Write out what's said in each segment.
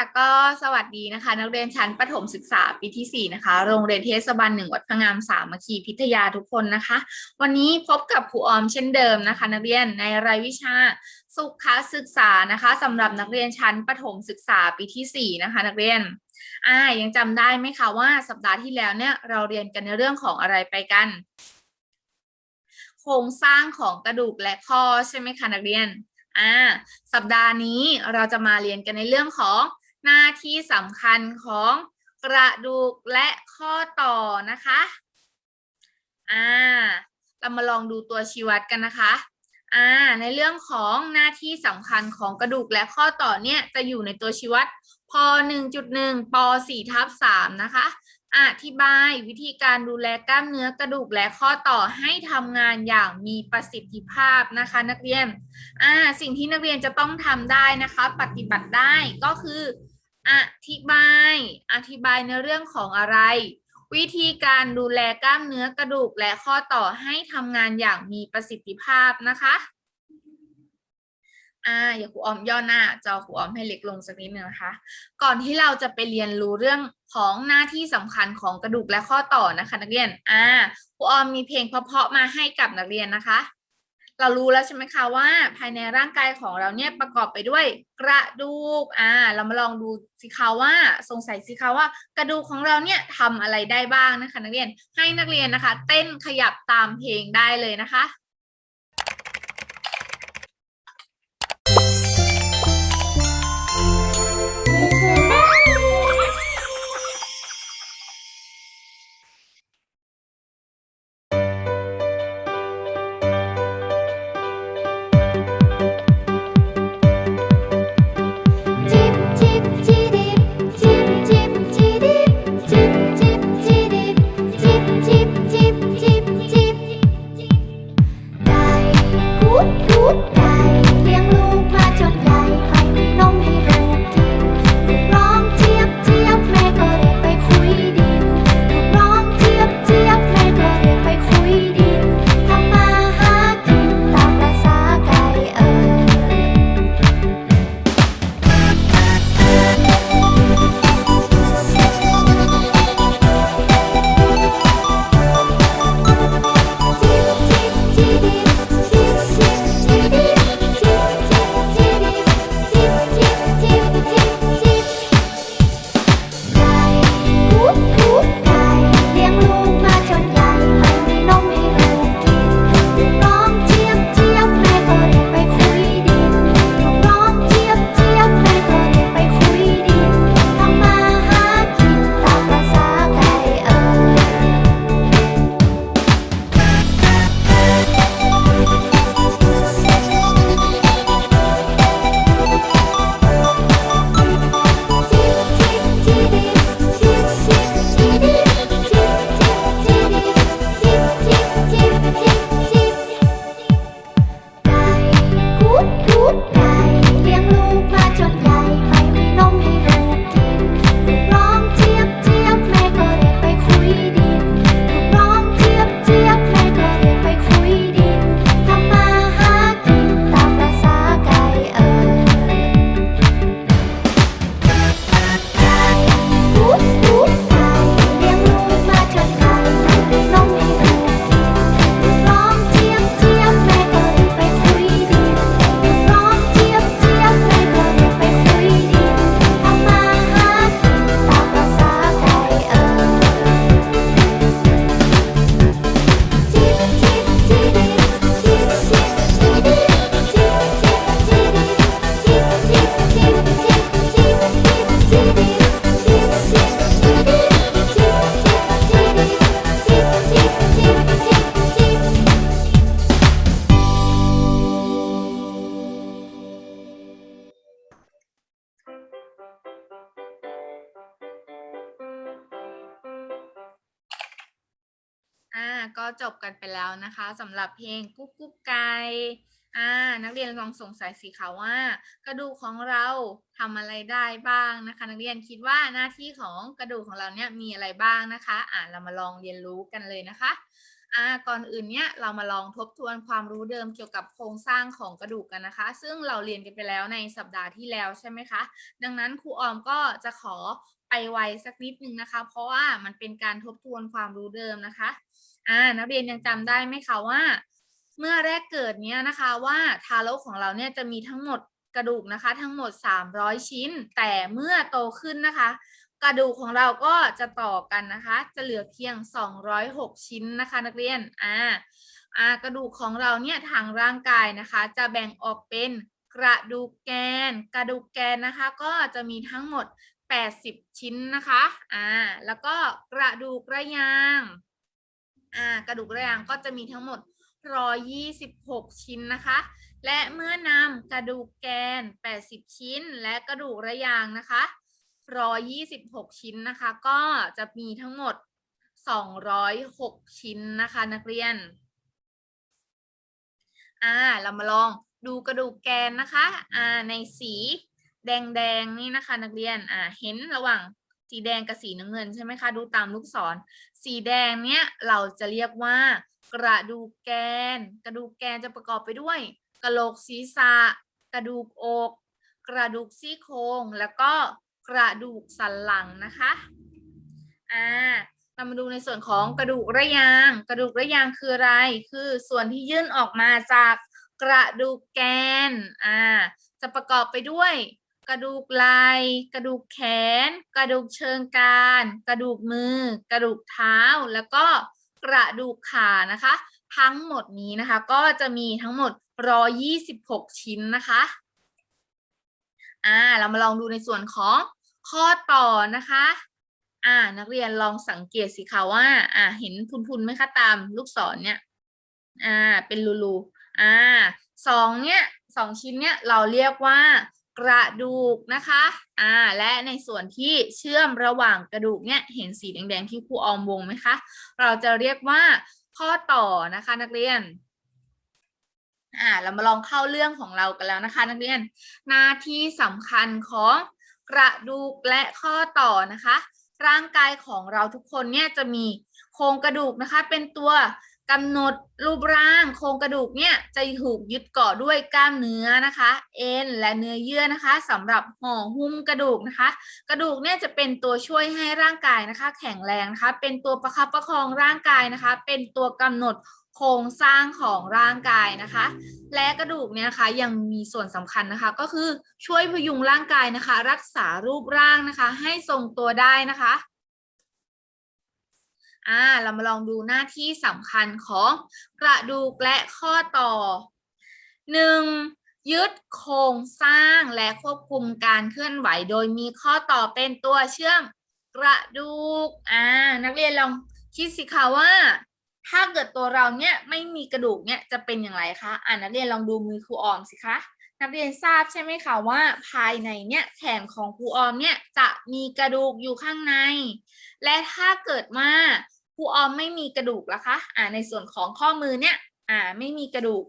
ค่ะก็สวัสดีนะคะ นักเรียนชั้นประถมศึกษาปีที่ 4 นะคะ โรงเรียนเทศบาลหนึ่งวัดพระงามสามัคคีพิทยาทุกคนนะคะ วันนี้พบกับครูออมเช่นเดิมนะคะ นักเรียนในรายวิชาสุขศึกษานะคะสำหรับนักเรียนชั้นประถมศึกษาปีที่ 4 นะคะ นักเรียนอ่ายังจำได้ไหมคะว่าสัปดาห์ที่แล้วเนี่ยเราเรียนกันในเรื่องของอะไรไปกัน โครงสร้างของกระดูกและข้อใช่ไหมคะนักเรียนอ่าสัปดาห์นี้เราจะมาเรียนกันในเรื่องของ หน้าที่สำคัญของกระดูกและข้อต่อนะคะ อ่า เรามาลองดูตัวชี้วัดกันนะคะ อ่า ในเรื่องของหน้าที่สำคัญของกระดูกและข้อต่อเนี่ยจะอยู่ในตัวชี้วัดพ 1.1 ป 4 ทับ 3 นะคะ อธิบายวิธีการดูแลกล้ามเนื้อกระดูกและข้อต่อให้ทำงานอย่างมีประสิทธิภาพนะคะ นักเรียน อ่า สิ่งที่นักเรียนจะต้องทำได้นะคะ ปฏิบัติได้ก็คือ อธิบาย อธิบายในเรื่องของอะไร วิธีการดูแลกล้ามเนื้อกระดูกและข้อต่อให้ทำงานอย่างมีประสิทธิภาพนะคะอ่าอย่าครูออมย่อหน้าจอครูออมให้เล็กลงสักนิดนึงนะคะ ก่อนที่เราจะไปเรียนรู้เรื่องของหน้าที่สำคัญของกระดูกและข้อต่อนะคะ นักเรียนอ่าครูออมมีเพลงเพาะๆมาให้กับนักเรียนนะคะ เรารู้แล้วใช่ไหมคะว่า ภายในร่างกายของเราเนี่ยประกอบไปด้วยกระดูก อ่า เรามาลองดูสิคะว่าสงสัยสิคะว่า กระดูกของเราเนี่ยทำอะไรได้บ้างนะคะ นักเรียนให้นักเรียนนะคะ เต้นขยับตามเพลงได้เลยนะคะ ก็จบกันไปแล้วนะคะสำหรับเพลงกุ๊กกุ๊กไก่อ่านักเรียนลองสงสัยสิคะว่า กระดูกของเราทำอะไรได้บ้างนะคะ นักเรียนคิดว่าหน้าที่ของกระดูกของเราเนี่ยมีอะไรบ้างนะคะ อ่าเรามาลองเรียนรู้กันเลยนะคะอ่าก่อนอื่นเนี่ยเรามาลองทบทวนความรู้เดิมเกี่ยวกับโครงสร้างของกระดูกกันนะคะ ซึ่งเราเรียนกันไปแล้วในสัปดาห์ที่แล้วใช่ไหมคะ ดังนั้นครูออมก็จะขอไปไวสักนิดนึงนะคะ เพราะว่ามันเป็นการทบทวนความรู้เดิมนะคะ อ่านักเรียนยังจำได้ไหมคะว่า เมื่อแรกเกิดเนี้ยนะคะว่าทารกของเราเนี่ยจะมีทั้งหมดกระดูกนะคะ ทั้งหมด 300 ชิ้น แต่เมื่อโตขึ้นนะคะ กระดูกของเราก็จะต่อกันนะคะ จะเหลือเพียง 206 ชิ้นนะคะ นักเรียนอ่าอ่ากระดูกของเราเนี่ยทางร่างกายนะคะ จะแบ่งออกเป็นกระดูกแกน กระดูกแกนนะคะ ก็จะมีทั้งหมด 80 ชิ้นนะคะอ่าแล้วก็กระดูกระยาง อ่ากระดูกระยางก็จะมีทั้งหมด 126 ชิ้นนะคะ และเมื่อนำกระดูกแกน 80 ชิ้น และกระดูกระยางนะคะ 126 ชิ้นนะคะ ก็จะมีทั้งหมด 206 ชิ้นนะคะนักเรียน อ่า เรามาลองดูกระดูกแกนนะคะ อ่า ในสีแดงๆนี่นะคะ นักเรียน อ่า เห็นระหว่างสีแดงกับสีน้ำเงินใช่ไหมคะ ดูตามลูกศร สีแดงเนี้ยเราจะเรียกว่า กระดูกแกน กระดูกแกนจะประกอบไปด้วย กระโหลกศีรษะ กระดูกอก กระดูกซี่โครงแล้วก็กระดูกสันหลังนะคะอ่าเรามาดูในส่วนของกระดูกระยาง กระดูกระยางคืออะไร คือส่วนที่ยื่นออกมาจากกระดูกแกนอ่าจะประกอบไปด้วย กระดูกไหล่กระดูกแขน กระดูกเชิงกราน กระดูกมือ กระดูกเท้า แล้วก็กระดูกขานะคะ ทั้งหมดนี้นะคะ ก็จะมีทั้งหมด 126 ชิ้นนะคะอ่าเรามาลองดูในส่วนของข้อต่อนะคะ อ่า นักเรียนลองสังเกตสิคะว่า อ่า เห็นพุนๆไหมคะตามลูกศรเนี่ย อ่า เป็นรูๆอ่าสองเนี่ยสองชิ้นเนี่ยเราเรียกว่า กระดูกนะคะอ่าและในส่วนที่เชื่อมระหว่างกระดูกเนี่ยเห็นสีแดงๆที่ครูออมวงไหมคะ เราจะเรียกว่าข้อต่อนะคะนักเรียนอ่าเรามาลองเข้าเรื่องของเรากันแล้วนะคะ นักเรียน หน้าที่สำคัญของกระดูกและข้อต่อนะคะ ร่างกายของเราทุกคนเนี่ยจะมีโครงกระดูกนะคะ เป็นตัว กำหนดรูปร่างโครงกระดูกเนี่ยจะถูกยึดเกาะด้วยกล้ามเนื้อนะคะ เอ็นและเนื้อเยื่อนะคะสำหรับห่อหุ้มกระดูกนะคะ กระดูกเนี่ยจะเป็นตัวช่วยให้ร่างกายนะคะ แข็งแรงนะคะ เป็นตัวประคับประคองร่างกายนะคะ เป็นตัวกำหนดโครงสร้างของร่างกายนะคะ และกระดูกเนี่ยนะคะยังมีส่วนสำคัญนะคะ ก็คือช่วยพยุงร่างกายนะคะ รักษารูปร่างนะคะ ให้ทรงตัวได้นะคะ อ่าเรามาลองดูหน้าที่สำคัญของกระดูกและข้อต่อหนึ่งยึดโครงสร้างและควบคุมการเคลื่อนไหว โดยมีข้อต่อเป็นตัวเชื่อมกระดูกอ่านักเรียนลองคิดสิคะว่า ถ้าเกิดตัวเราเนี่ยไม่มีกระดูกเนี่ยจะเป็นอย่างไรคะอ่านักเรียนลองดูมือครูออมสิคะ นักเรียนทราบใช่ไหมคะว่า ภายในเนี่ยแขนของครูออมเนี่ยจะมีกระดูกอยู่ข้างใน และถ้าเกิดว่าครูออมไม่มีกระดูกล่ะคะอ่าในส่วนของข้อมือเนี่ยอ่าไม่มีกระดูก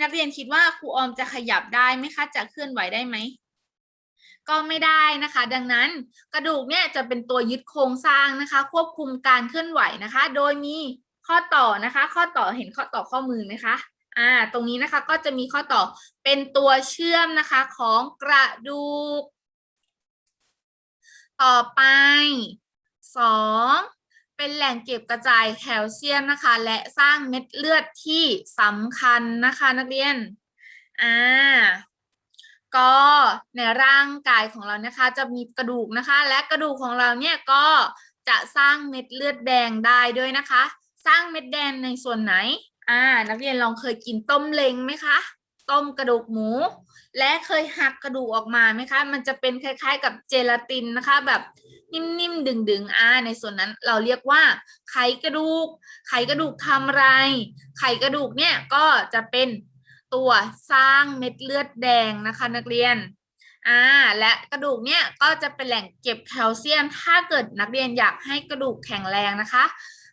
นักเรียนคิดว่าครูออมจะขยับได้ไหมคะ จะเคลื่อนไหวได้ไหมก็ไม่ได้นะคะ ดังนั้นกระดูกเนี่ยจะเป็นตัวยึดโครงสร้างนะคะ ควบคุมการเคลื่อนไหวนะคะ โดยมีข้อต่อนะคะ ข้อต่อเห็นข้อต่อข้อมือไหมคะ อ่าตรงนี้นะคะก็จะมีข้อต่อเป็นตัวเชื่อมนะคะของกระดูก ต่อไปสองเป็นแหล่งเก็บกระจายแคลเซียมนะคะ และสร้างเม็ดเลือดที่สำคัญนะคะนักเรียน อ่า ก็ในร่างกายของเรานะคะ จะมีกระดูกนะคะ และกระดูกของเราเนี่ยก็จะสร้างเม็ดเลือดแดงได้ด้วยนะคะ สร้างเม็ดแดงในส่วนไหน อ่า นักเรียนลองเคยกินต้มเล้งไหมคะ ต้มกระดูกหมู และเคยหักกระดูกออกมาไหมคะ มันจะเป็นคล้าย ๆ กับเจลาตินนะคะ แบบนิ่มๆดึงๆอ่าในส่วนนั้นเราเรียกว่า ไขกระดูก ไขกระดูกทำไร ไขกระดูกเนี่ยก็จะเป็นตัวสร้างเม็ดเลือดแดงนะคะ นักเรียนอ่าและกระดูกเนี่ยก็จะเป็นแหล่งเก็บแคลเซียม ถ้าเกิดนักเรียนอยากให้กระดูกแข็งแรงนะคะ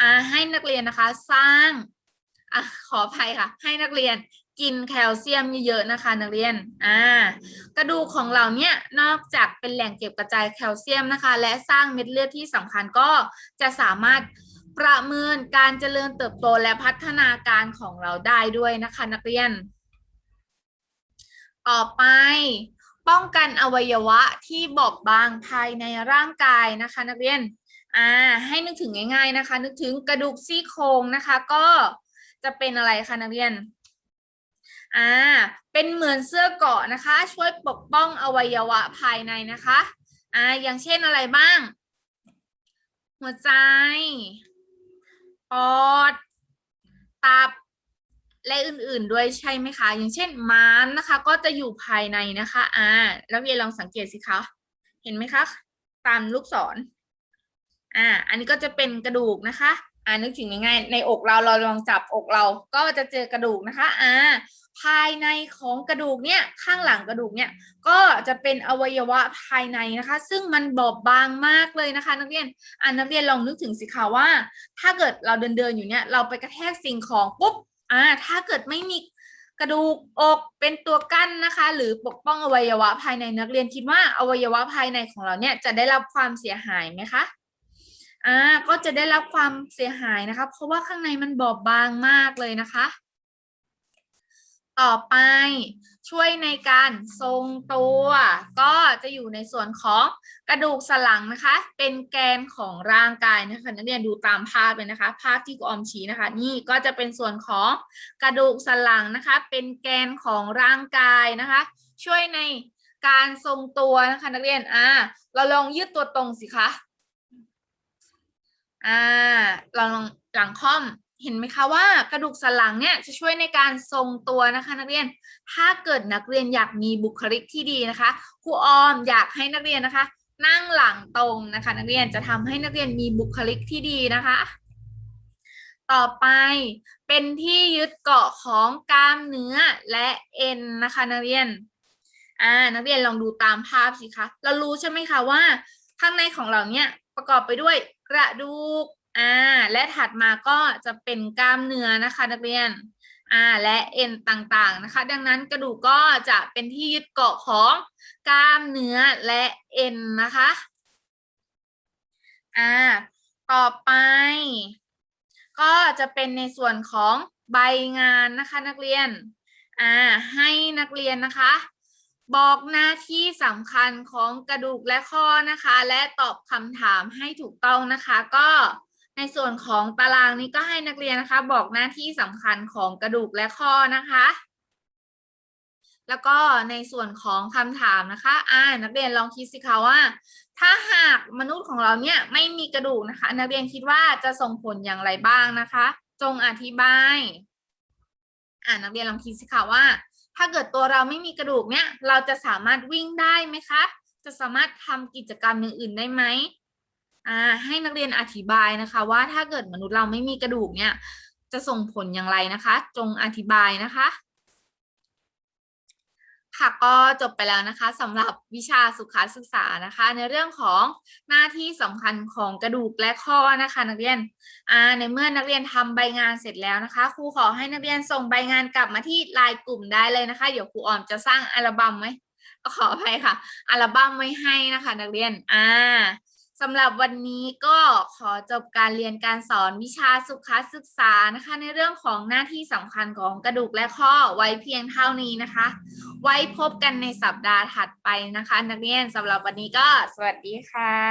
อ่าให้นักเรียนนะคะสร้าง อะขออภัยค่ะ ให้นักเรียนกินแคลเซียมเยอะๆนะคะ นักเรียน อ่า กระดูกของเราเนี่ยนอกจากเป็นแหล่งเก็บกระจายแคลเซียมนะคะ และสร้างเม็ดเลือดที่สำคัญก็จะสามารถประเมินการเจริญเติบโตและพัฒนาการของเราได้ด้วยนะคะนักเรียน ต่อไปป้องกันอวัยวะที่บอบบางภายในร่างกายนะคะ นักเรียน อ่า ให้นึกถึงง่าย ๆนะคะ นึกถึงกระดูกซี่โครงนะคะ ก็ จะเป็นอะไรคะนักเรียนอ่าเป็นเหมือนเสื้อเกราะนะคะ ช่วยปกป้องอวัยวะภายในนะคะอ่าอย่างเช่นอะไรบ้าง หัวใจปอด ตับ และอื่นๆด้วยใช่ไหมคะ อย่างเช่นม้ามนะคะ ก็จะอยู่ภายในนะคะอ่าแล้วเรียนลองสังเกตสิคะเห็นไหมคะ ตามลูกศรอ่าอันนี้ก็จะเป็นกระดูกนะคะ อ่านึกถึงง่ายๆในอกเราเราลองจับอกเราก็จะเจอกระดูกนะคะอ่าภายในของกระดูกเนี่ยข้างหลังกระดูกเนี่ยก็จะเป็นอวัยวะภายในนะคะ ซึ่งมันบอบบางมากเลยนะคะ นักเรียนอ่านักเรียนลองนึกถึงสิคะว่า ถ้าเกิดเราเดินเดินๆอยู่เนี่ยเราไปกระแทกสิ่งของปุ๊บอ่าถ้าเกิดไม่มีกระดูกอกเป็นตัวกั้นนะคะ หรือปกป้องอวัยวะภายในนักเรียนคิดว่าอวัยวะภายในของเราเนี่ยจะได้รับความเสียหายไหมคะ อ่าก็จะได้รับความเสียหายนะคะ เพราะว่าข้างในมันบอบบางมากเลยนะคะ ต่อไปช่วยในการทรงตัว ก็จะอยู่ในส่วนของกระดูกสันหลังนะคะ เป็นแกนของร่างกายนะคะนักเรียนดูตามภาพเลยนะคะ ภาพที่ครูออมชี้นะคะ นี่ก็จะเป็นส่วนของกระดูกสันหลังนะคะ เป็นแกนของร่างกายนะคะ ช่วยในการทรงตัวนะคะ นักเรียนอ่าเราลองยืดตัวตรงสิคะ อ่าเราลองหลังค่อมเห็นไหมคะว่ากระดูกสันหลังเนี่ยจะช่วยในการทรงตัวนะคะนักเรียน ถ้าเกิดนักเรียนอยากมีบุคลิกที่ดีนะคะครูออมอยากให้นักเรียนนะคะ นั่งหลังตรงนะคะ นักเรียนจะทำให้นักเรียนมีบุคลิกที่ดีนะคะ ต่อไปเป็นที่ยึดเกาะของกล้ามเนื้อและเอ็นนะคะนักเรียนอ่านักเรียนลองดูตามภาพสิคะ เรารู้ใช่ไหมคะว่า ข้างในของเราเนี่ยประกอบไปด้วยกระดูกอ่าและถัดมาก็จะเป็นกล้ามเนื้อนะคะนักเรียนอ่าและเอ็นต่างๆนะคะ ดังนั้นกระดูกก็จะเป็นที่ยึดเกาะของกล้ามเนื้อและเอ็นนะคะอ่าต่อไป ก็จะเป็นในส่วนของใบงานนะคะนักเรียนอ่าให้นักเรียนนะคะ บอกหน้าที่สำคัญของกระดูกและข้อนะคะ และตอบคำถามให้ถูกต้องนะคะ ก็ในส่วนของตารางนี้ก็ให้นักเรียนนะคะ บอกหน้าที่สำคัญของกระดูกและข้อนะคะ แล้วก็ในส่วนของคำถามนะคะอ่านักเรียนลองคิดสิคะว่า ถ้าหากมนุษย์ของเราเนี่ยไม่มีกระดูกนะคะ นักเรียนคิดว่าจะส่งผลอย่างไรบ้างนะคะ จงอธิบาย อ่านักเรียนลองคิดสิคะว่า ถ้าเกิดตัวเราไม่มีกระดูกเนี่ย เราจะสามารถวิ่งได้ไหมคะ จะสามารถทำกิจกรรมอย่างอื่นได้ไหมอ่าให้นักเรียนอธิบายนะคะ ว่าถ้าเกิดมนุษย์เราไม่มีกระดูกเนี่ย จะส่งผลอย่างไรนะคะ จงอธิบายนะคะ ค่ะก็จบไปแล้วนะคะสำหรับวิชาสุขศึกษานะคะ ในเรื่องของหน้าที่สำคัญของกระดูกและข้อนะคะนักเรียนอ่าในเมื่อนักเรียนทำใบงานเสร็จแล้วนะคะครูขอให้นักเรียนส่งใบงานกลับมาที่ไลน์กลุ่มได้เลยนะคะ เดี๋ยวครูออมจะสร้างอัลบั้มไว้ขออภัยค่ะ อัลบั้มไว้ให้นะคะ นักเรียนอ่า สำหรับวันนี้ก็ขอจบการเรียนการสอนวิชาสุขศึกษานะคะ ในเรื่องของหน้าที่สำคัญของกระดูกและข้อไว้เพียงเท่านี้นะคะ ไว้พบกันในสัปดาห์ถัดไปนะคะ นักเรียนสำหรับวันนี้ก็สวัสดีค่ะ